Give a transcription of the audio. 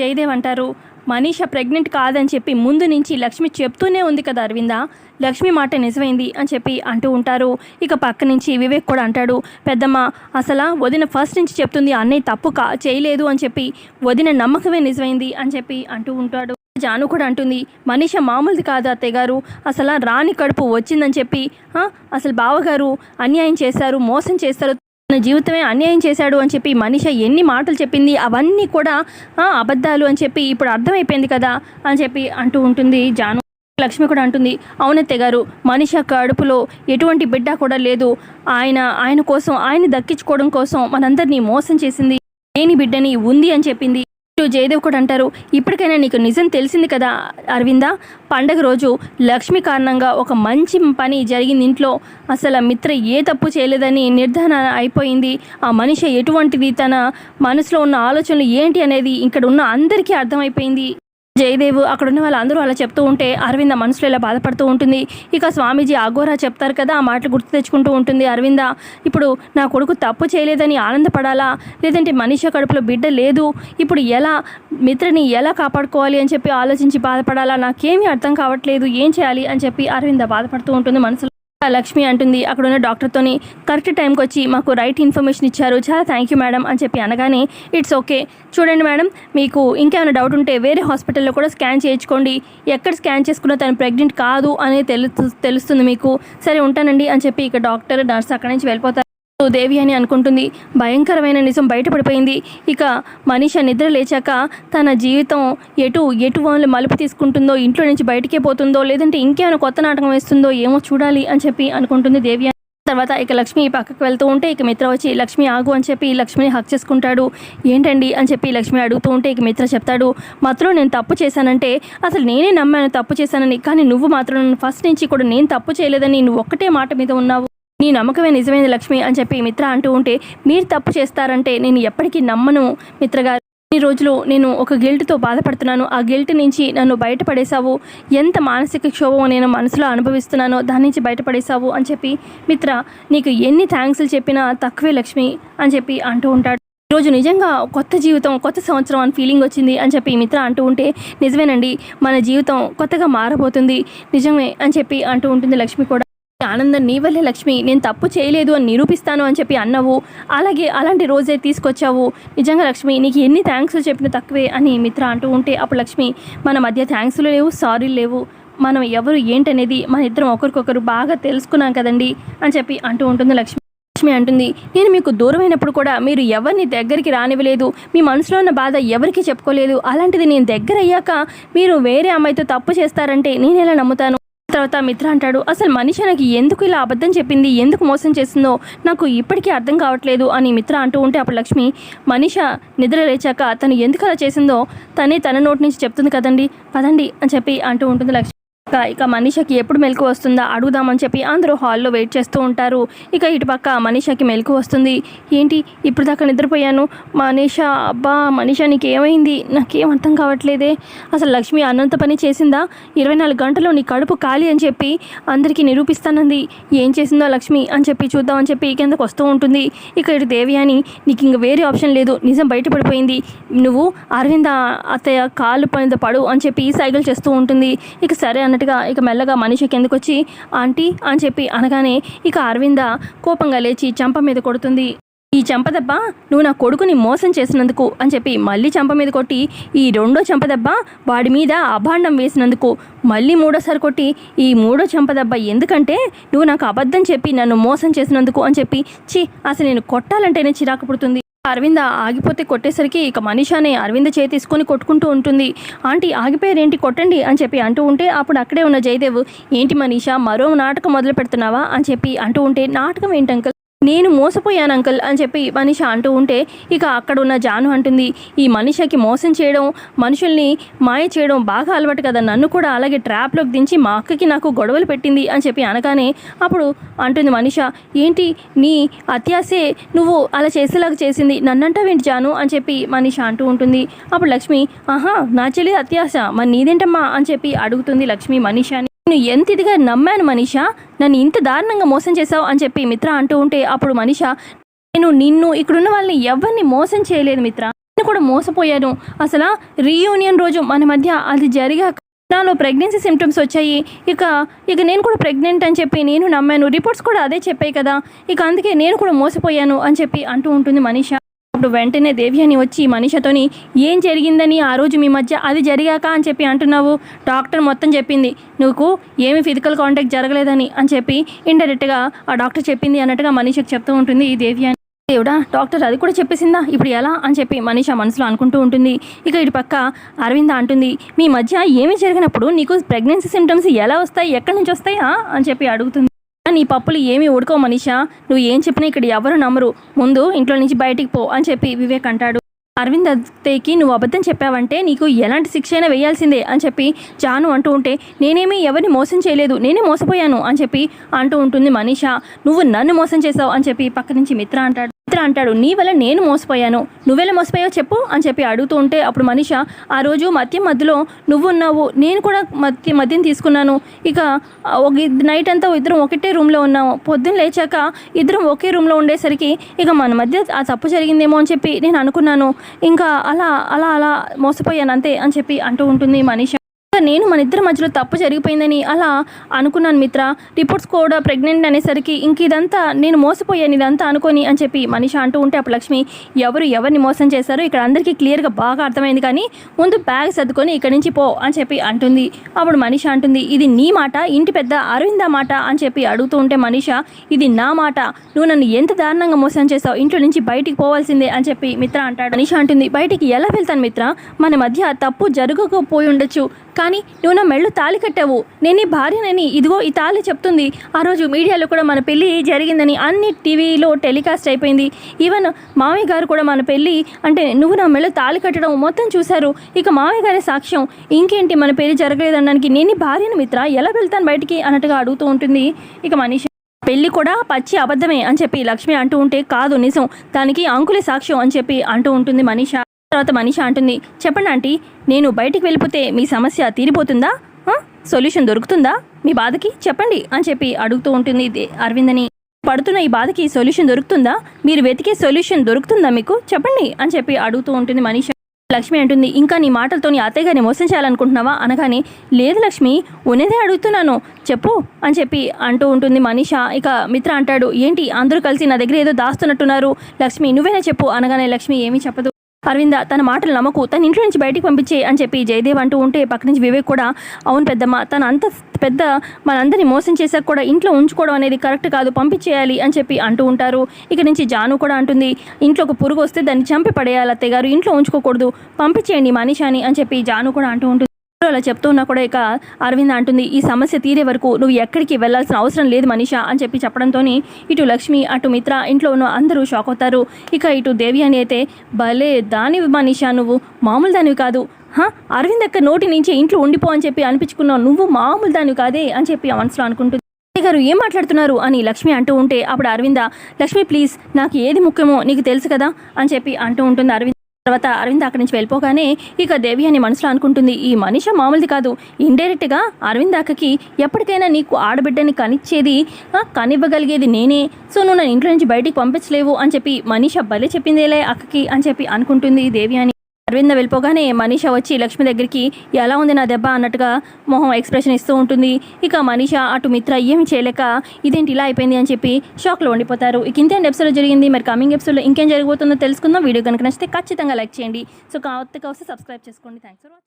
జయదేవ్ అంటారు. మనీష ప్రెగ్నెంట్ కాదని చెప్పి ముందు నుంచి లక్ష్మి చెప్తూనే ఉంది కదా అరవింద? లక్ష్మి మాట నిజమైంది అని చెప్పి అంటూ ఉంటారు. ఇక పక్క నుంచి వివేక్ కూడా అంటాడు. పెద్దమ్మ అసలు వదిన ఫస్ట్ నుంచి చెప్తుంది అన్నయ్య తప్పు కా చేయలేదు అని చెప్పి వదిన నమ్మకమే నిజమైంది అని చెప్పి అంటూ ఉంటాడు. జాను కూడా అంటుంది. మనిష మామూలుది కాదు అత్తయ్య గారు. అసలు రాని కడుపు వచ్చిందని చెప్పి అసలు బావగారు అన్యాయం చేశారు మోసం చేస్తారు తన జీవితమే అన్యాయం చేశాడు అని చెప్పి మనిష ఎన్ని మాటలు చెప్పింది అవన్నీ కూడా అబద్ధాలు అని చెప్పి ఇప్పుడు అర్థమైపోయింది కదా అని చెప్పి అంటూ ఉంటుంది జాను. లక్ష్మి కూడా అంటుంది అవునత్తే గారు మనిష కడుపులో ఎటువంటి బిడ్డ కూడా లేదు. ఆయన ఆయన కోసం ఆయన దక్కించుకోవడం కోసం మనందరినీ మోసం చేసింది. లేని బిడ్డని ఉంది అని చెప్పింది. జయదేవ్ కూడా అంటారు ఇప్పటికైనా నీకు నిజం తెలిసింది కదా అరవిందా? పండగ రోజు లక్ష్మి కారణంగా ఒక మంచి పని జరిగింది ఇంట్లో. అసలు మిత్ర ఏ తప్పు చేయలేదని నిర్ధారణ అయిపోయింది. ఆ మనిషి ఎటువంటిది? తన మనసులో ఉన్న ఆలోచనలు ఏంటి అనేది ఇక్కడ ఉన్న అందరికీ అర్థమైపోయింది. జయదేవ్ అక్కడ ఉన్న వాళ్ళందరూ అలా చెప్తూ ఉంటే అరవింద మనసులో ఇలా బాధపడుతూ ఉంటుంది. ఇక స్వామీజీ అఘోరా చెప్తారు కదా ఆ మాటలు గుర్తు తెచ్చుకుంటూ ఉంటుంది అరవింద. ఇప్పుడు నా కొడుకు తప్పు చేయలేదని ఆనందపడాలా? లేదంటే మనిషి కడుపులో బిడ్డ లేదు. ఇప్పుడు ఎలా మిత్రని ఎలా కాపాడుకోవాలి అని చెప్పి ఆలోచించి బాధపడాలా? నాకేమీ అర్థం కావట్లేదు. ఏం చేయాలి అని చెప్పి అరవింద బాధపడుతూ ఉంటుంది మనసులో. లక్ష్మి అంటుంది. అక్కడ ఉన్న డాక్టర్తోని కరెక్ట్ టైంకి వచ్చి మాకు రైట్ ఇన్ఫర్మేషన్ ఇచ్చారు. చాలా థ్యాంక్ యూ మేడం అని చెప్పి అనగానే ఇట్స్ ఓకే. చూడండి మేడం మీకు ఇంకేమైనా డౌట్ ఉంటే వేరే హాస్పిటల్లో కూడా స్కాన్ చేయించుకోండి. ఎక్కడ స్కాన్ చేసుకున్నా తను ప్రెగ్నెంట్ కాదు అనేది తెలుస్తుంది మీకు. సరే ఉంటానండి అని చెప్పి ఇక డాక్టర్ నర్స్ అక్కడి నుంచి వెళ్ళిపోతారు. దేవి అని అనుకుంటుంది. భయంకరమైన నిజం బయటపడిపోయింది. ఇక మనిష నిద్ర లేచాక తన జీవితం ఎటు ఎటు వాళ్ళు మలుపు తీసుకుంటుందో ఇంట్లో నుంచి బయటికే పోతుందో లేదంటే ఇంకేమైనా కొత్త నాటకం వేస్తుందో ఏమో చూడాలి అని చెప్పి అనుకుంటుంది దేవి తర్వాత ఇక లక్ష్మి పక్కకు వెళ్తూ ఉంటే ఇక మిత్ర వచ్చి లక్ష్మి ఆగు అని చెప్పి లక్ష్మిని హక్ చేసుకుంటాడు. ఏంటండి? అని చెప్పి లక్ష్మి అడుగుతూ ఉంటే ఇక మిత్ర చెప్తాడు మాత్రం నేను తప్పు చేశానంటే అసలు నేనే నమ్మాను తప్పు చేశానని కానీ నువ్వు మాత్రం ఫస్ట్ నుంచి కూడా నేను తప్పు చేయలేదని నువ్వు ఒక్కటే మాట మీద ఉన్నావు. నీ నమ్మకమే నిజమైన లక్ష్మి అని చెప్పి మిత్ర అంటూ ఉంటే మీరు తప్పు చేస్తారంటే నేను ఎప్పటికీ నమ్మను. మిత్రగారు ఈ రోజులు నేను ఒక గిల్ట్తో బాధపడుతున్నాను. ఆ గిల్ట్ నుంచి నన్ను బయటపడేశావు. ఎంత మానసిక క్షోభం నేను మనసులో అనుభవిస్తున్నానో దాని నుంచి బయటపడేశావు అని చెప్పి మిత్ర నీకు ఎన్ని థ్యాంక్స్లు చెప్పినా తక్కువే లక్ష్మి అని చెప్పి అంటూ ఉంటాడు. ఈరోజు నిజంగా కొత్త జీవితం కొత్త సంవత్సరం అని ఫీలింగ్ వచ్చింది అని చెప్పి మిత్ర అంటూ ఉంటే నిజమేనండి మన జీవితం కొత్తగా మారబోతుంది. నిజమే అని చెప్పి అంటూ ఉంటుంది లక్ష్మి కూడా. ఆనందం నీ వల్లే లక్ష్మి నేను తప్పు చేయలేదు అని నిరూపిస్తాను అని చెప్పి అన్నావు. అలాగే అలాంటి రోజే తీసుకొచ్చావు. నిజంగా లక్ష్మి నీకు ఎన్ని థ్యాంక్స్ చెప్పిన తక్కువే అని మిత్ర అంటూ ఉంటే అప్పుడు లక్ష్మి మన మధ్య థ్యాంక్స్లు లేవు సారీలు లేవు. మనం ఎవరు ఏంటనేది మన ఇద్దరం ఒకరికొకరు బాగా తెలుసుకున్నాం కదండి అని చెప్పి అంటూ ఉంటుంది లక్ష్మి. లక్ష్మి అంటుంది నేను మీకు దూరమైనప్పుడు కూడా మీరు ఎవరిని దగ్గరికి రానివ్వలేదు. మీ మనసులో ఉన్న బాధ ఎవరికి చెప్పుకోలేదు. అలాంటిది నేను దగ్గర అయ్యాక మీరు వేరే అమ్మాయితో తప్పు చేస్తారంటే నేను ఎలా నమ్ముతాను? తర్వాత మిత్ర అంటాడు అసలు మనిషి నాకు ఎందుకు ఇలా అబద్ధం చెప్పింది? ఎందుకు మోసం చేసిందో నాకు ఇప్పటికీ అర్థం కావట్లేదు అని మిత్ర అంటూ ఉంటే అప్పుడు లక్ష్మి మనిష నిద్ర లేచాక తను ఎందుకు అలా చేసిందో తనే తన నోటి నుంచి చెప్తుంది కదండి. పదండి అని చెప్పి అంటూ ఉంటుంది లక్ష్మి. ఇక ఇక మనీషకి ఎప్పుడు మెలకు వస్తుందా అడుగుదామని చెప్పి అందరూ హాల్లో వెయిట్ చేస్తూ ఉంటారు. ఇక ఇటుపక్క మనీషకి మెలకు వస్తుంది. ఏంటి? ఇప్పుడు దాకా నిద్రపోయాను. మనీష అబ్బా మనీష నీకు ఏమైంది నాకేం అర్థం కావట్లేదే. అసలు లక్ష్మి అన్నంత పని చేసిందా? ఇరవై నాలుగు గంటల్లో నీ కడుపు ఖాళీ అని చెప్పి అందరికీ నిరూపిస్తానంది. ఏం చేసిందో లక్ష్మి అని చెప్పి చూద్దామని చెప్పి కిందకు వస్తూ ఉంటుంది. ఇక ఇటు దేవి అని నీకు ఇంక వేరే ఆప్షన్ లేదు. నిజం బయటపడిపోయింది. నువ్వు అరవింద అత్తయ్య కాళ్ళు పైన పడు అని చెప్పి సైకిల్ చేస్తూ ఉంటుంది. ఇక సరే అన్నట్టుగా ఇక మెల్లగా మనిషి కిందకు వచ్చి ఆంటీ అని చెప్పి అనగానే ఇక అరవింద కోపంగా లేచి చంప మీద కొడుతుంది. ఈ చెంపదెబ్బ నువ్వు నా కొడుకుని మోసం చేసినందుకు అని చెప్పి మళ్ళీ చెంప మీద కొట్టి ఈ రెండో చెంపదెబ్బ వాడి మీద అభాండం వేసినందుకు మళ్ళీ మూడోసారి కొట్టి ఈ మూడో చెంపదెబ్బ ఎందుకంటే నువ్వు నాకు అబద్ధం చెప్పి నన్ను మోసం చేసినందుకు అని చెప్పి చి అసలు నేను కొట్టాలంటేనే చిరాకు పుడుతుంది. అరవింద ఆగిపోతే కొట్టేసరికి ఇక మనీషానే అరవింద చేయి తీసుకొని కొట్టుకుంటూ ఉంటుంది. ఆంటీ ఆగిపోయారేంటి కొట్టండి అని చెప్పి అంటూ ఉంటే అప్పుడు అక్కడే ఉన్న జయదేవ్ ఏంటి మనీషా మరో నాటకం మొదలు పెడుతున్నావా అని చెప్పి అంటూ ఉంటే నాటకం ఏంటి నేను మోసపోయాను అంకల్ అని చెప్పి మనిష అంటూ ఉంటే ఇక అక్కడ ఉన్న జాను అంటుంది ఈ మనిషకి మోసం చేయడం మనుషుల్ని మాయ చేయడం బాగా అలవాటు కదా నన్ను కూడా అలాగే ట్రాప్లోకి దించి మా అక్కకి నాకు గొడవలు పెట్టింది అని చెప్పి అనగానే అప్పుడు అంటుంది మనిష ఏంటి నీ అత్యాసే నువ్వు అలా చేసేలాగా చేసింది నన్నంటావేంటి జాను? అని చెప్పి మనిష అంటూ ఉంటుంది. అప్పుడు లక్ష్మి ఆహా నా చెల్లి అత్యాస మరి నీదేంటమ్మా? అని చెప్పి అడుగుతుంది లక్ష్మి మనిషాని. నేను ఎంత ఇదిగా నమ్మాను మనీషా? నన్ను ఇంత దారుణంగా మోసం చేశావు అని చెప్పి మిత్ర అంటూ ఉంటే అప్పుడు మనీష నేను నిన్ను ఇక్కడున్న వాళ్ళని ఎవరిని మోసం చేయలేదు మిత్ర. నేను కూడా మోసపోయాను. అసలు రీయూనియన్ రోజు మన మధ్య అది జరిగాక నాలో ప్రెగ్నెన్సీ సిమ్టమ్స్ వచ్చాయి. ఇక ఇక నేను కూడా ప్రెగ్నెంట్ అని చెప్పి నేను నమ్మాను. రిపోర్ట్స్ కూడా అదే చెప్పాయి కదా. ఇక అందుకే నేను కూడా మోసపోయాను అని చెప్పి అంటూ ఉంటుంది మనీష. అప్పుడు వెంటనే దేవ్యాని వచ్చి మనిషతోని ఏం జరిగిందని ఆ రోజు మీ మధ్య అది జరిగాక అని చెప్పి అంటున్నావు? డాక్టర్ మొత్తం చెప్పింది. నువ్వు ఏమి ఫిజికల్ కాంటాక్ట్ జరగలేదని అని చెప్పి ఇండైరెక్ట్గా ఆ డాక్టర్ చెప్పింది అన్నట్టుగా మనిషికి చెప్తూ ఉంటుంది ఈ దేవ్యాని. దేవుడా డాక్టర్ అది కూడా చెప్పేసిందా? ఇప్పుడు ఎలా? అని చెప్పి మనీష మనసులో అనుకుంటూ ఉంటుంది. ఇక ఇటు పక్క అరవింద అంటుంది మీ మధ్య ఏమి జరిగినప్పుడు నీకు ప్రెగ్నెన్సీ సిమ్టమ్స్ ఎలా వస్తాయి? ఎక్కడి నుంచి వస్తాయా? అని చెప్పి అడుగుతుంది. నీ పప్పులు ఏమి ఉడకో మనీషా. నువ్వు ఏం చెప్పినా ఇక్కడ ఎవరు నమ్మరు. ముందు ఇంట్లో నుంచి బయటికి పో అని చెప్పి వివేక్ అంటాడు. అరవింద్ అత్తయ్యకి నువ్వు అబద్ధం చెప్పావంటే నీకు ఎలాంటి శిక్ష అయినా వేయాల్సిందే అని చెప్పి జాను అంటూ ఉంటే నేనేమి ఎవరిని మోసం చేయలేదు. నేనే మోసపోయాను అని చెప్పి అంటూ ఉంటుంది మనీషా. నువ్వు నన్ను మోసం చేసావు అని చెప్పి పక్క నుంచి మిత్ర అంటాడు. మిత్ర అంటాడు నీ వల్ల నేను మోసపోయాను. నువ్వెలా మోసపోయావు చెప్పు అని చెప్పి అడుగుతూ ఉంటే అప్పుడు మనిష ఆ రోజు మద్యం మధ్యలో నువ్వు ఉన్నావు నేను కూడా మద్య మద్యం తీసుకున్నాను. ఇక ఒక నైట్ అంతా ఇద్దరం ఒకటే రూమ్లో ఉన్నాము. పొద్దున్న లేచాక ఇద్దరం ఒకే రూమ్లో ఉండేసరికి ఇక మన మధ్య ఆ తప్పు జరిగిందేమో అని చెప్పి నేను అనుకున్నాను. ఇంకా అలా అలా అలా మోసపోయాను అంతే అని చెప్పి అంటూ ఉంటుంది మనిష. ఇంకా నేను మన ఇద్దరి మధ్యలో తప్పు జరిగిపోయిందని అలా అనుకున్నాను మిత్ర. రిపోర్ట్స్ కూడా ప్రెగ్నెంట్ అనేసరికి ఇంక ఇదంతా నేను మోసపోయాను ఇదంతా అనుకొని అని చెప్పి మనిష అంటూ ఉంటే అప్పుడు లక్ష్మి ఎవరు ఎవరిని మోసం చేశారో ఇక్కడ అందరికీ క్లియర్గా బాగా అర్థమైంది కానీ ముందు బ్యాగ్ సర్దుకొని ఇక్కడి నుంచి పో అని చెప్పి అంటుంది. అప్పుడు మనిష అంటుంది ఇది నీ మాట ఇంటి పెద్ద అరవింద మాట అని చెప్పి అడుగుతూ ఉంటే మనిష ఇది నా మాట నువ్వు నన్ను ఎంత దారుణంగా మోసం చేసావు ఇంట్లో నుంచి బయటికి పోవాల్సిందే అని చెప్పి మిత్ర అంటాడు. మనిష అంటుంది బయటికి ఎలా వెళ్తాను మిత్ర? మన మధ్య తప్పు జరగకపోయి ఉండొచ్చు కానీ నువ్వు నా మెళ్ళు తాళి కట్టావు. నేను నీ భార్యనని. ఇదిగో ఈ తాళి చెప్తుంది. ఆ రోజు మీడియాలో కూడా మన పెళ్ళి జరిగిందని అన్ని టీవీలో టెలికాస్ట్ అయిపోయింది. ఈవెన్ మామయ్య గారు కూడా మన పెళ్ళి అంటే నువ్వు నా మెళ్ళు తాళి కట్టడం మొత్తం చూశారు. ఇక మామయ్య గారి సాక్ష్యం ఇంకేంటి మన పెళ్ళి జరగలేదనడానికి నేను భార్యను మిత్ర? ఎలా వెళ్తాను బయటికి? అన్నట్టుగా అడుగుతూ ఉంటుంది. ఇక మనిషి పెళ్ళి కూడా పచ్చి అబద్ధమే అని చెప్పి లక్ష్మి అంటూ ఉంటే కాదు నిజం. దానికి అంకులే సాక్ష్యం అని చెప్పి అంటూ ఉంటుంది మనీష. తర్వాత మనిషి అంటుంది చెప్పండి ఆంటీ నేను బయటికి వెళ్ళిపోతే మీ సమస్య తీరిపోతుందా? సొల్యూషన్ దొరుకుతుందా? మీ బాధకి? చెప్పండి అని చెప్పి అడుగుతూ ఉంటుంది ఇది అరవిందని. పడుతున్న ఈ బాధకి సొల్యూషన్ దొరుకుతుందా? మీరు వెతికే సొల్యూషన్ దొరుకుతుందా మీకు? చెప్పండి అని చెప్పి అడుగుతూ ఉంటుంది మనీష. లక్ష్మి అంటుంది ఇంకా నీ మాటలతో నీ అత్తయ్య గారిని మోసం చేయాలనుకుంటున్నావా? అనగానే లేదు లక్ష్మి ఉన్నదే అడుగుతున్నాను చెప్పు అని చెప్పి అంటూ ఉంటుంది మనీష. ఇక మిత్ర అంటాడు ఏంటి అందరూ కలిసి నా దగ్గర ఏదో దాస్తున్నట్టున్నారు లక్ష్మి నువ్వేనా చెప్పు అనగానే లక్ష్మి ఏమీ చెప్పదు. అరవింద తన మాటలు నమ్మకు తన ఇంట్లో నుంచి బయటికి పంపించే అని చెప్పి జయదేవ్ అంటూ ఉంటే పక్క నుంచి వివేక్ కూడా అవును పెద్దమ్మ తన అంత పెద్ద మనందరినీ మోసం చేశాక కూడా ఇంట్లో ఉంచుకోవడం అనేది కరెక్ట్ కాదు పంపించేయాలి అని చెప్పి అంటూ ఉంటారు. ఇక నుంచి జాను కూడా అంటుంది ఇంట్లో ఒక పురుగు వస్తే దాన్ని చంపి పడేయాలి అత్తయ్య గారు ఇంట్లో ఉంచుకోకూడదు పంపించేయండి మనీషాని అని చెప్పి జాను కూడా అంటూ ఉంటుంది. అలా చెప్తూ ఉన్నా కూడా ఇక అరవింద్ అంటుంది ఈ సమస్య తీరే వరకు నువ్వు ఎక్కడికి వెళ్ళాల్సిన అవసరం లేదు మనీషా అని చెప్పి చెప్పడంతో ఇటు లక్ష్మి అటు మిత్ర ఇంట్లో ఉన్న అందరూ షాక్ అవుతారు. ఇక ఇటు దేవి అని అయితే భలే దానివి మనిషా నువ్వు మామూలు దానివి కాదు. హా అరవింద్ అక్క నోటి నుంచి ఇంట్లో ఉండిపో అని చెప్పి అనిపించుకున్నావు. నువ్వు మామూలు దానివి కాదే అని చెప్పి మనసులో అనుకుంటుంది. గారు ఏం మాట్లాడుతున్నారు? అని లక్ష్మి అంటూ ఉంటే అప్పుడు అరవింద లక్ష్మి ప్లీజ్ నాకు ఏది ముఖ్యమో నీకు తెలుసు కదా అని చెప్పి అంటూ ఉంటుంది అరవింద్. తర్వాత అరవింద్ అక్కడి నుంచి వెళ్ళిపోగానే ఇక దేవి అని మనసులో అనుకుంటుంది ఈ మనిషి మామూలుది కాదు. ఇండైరెక్ట్గా అరవింద్ అక్కకి ఎప్పటికైనా నీకు ఆడబిడ్డని కనిచ్చేది కనివ్వగలిగేది నేనే. సో నువ్వు నన్ను ఇంట్లో నుంచి బయటికి పంపించలేవు అని చెప్పి మనీష భలే చెప్పిందేలే అక్కకి అని చెప్పి అనుకుంటుంది దేవి అని. అరవింద వెళ్ళిపోగానే మనీష వచ్చి లక్ష్మి దగ్గరికి ఎలా ఉంది నా దెబ్బ? అన్నట్టుగా మొహం ఎక్స్ప్రెషన్ ఇస్తూ ఉంటుంది. ఇక మనీష అటు మిత్ర ఏమి చేయలేక ఇదేంటి ఇలా అయిపోయింది? అని చెప్పి షాక్లో ఉండిపోతారు. ఇక ఇంత ఎపిసోడ్ జరిగింది. మరి కమింగ్ ఎపిసోడ్లో ఇంకేం జరగబోతుందో తెలుసుకుందాం. వీడియో కనుక నచ్చితే ఖచ్చితంగా లైక్ చేయండి. సో కొత్తగా కావస్తే సబ్స్క్రైబ్ చేసుకోండి. Thanks for watching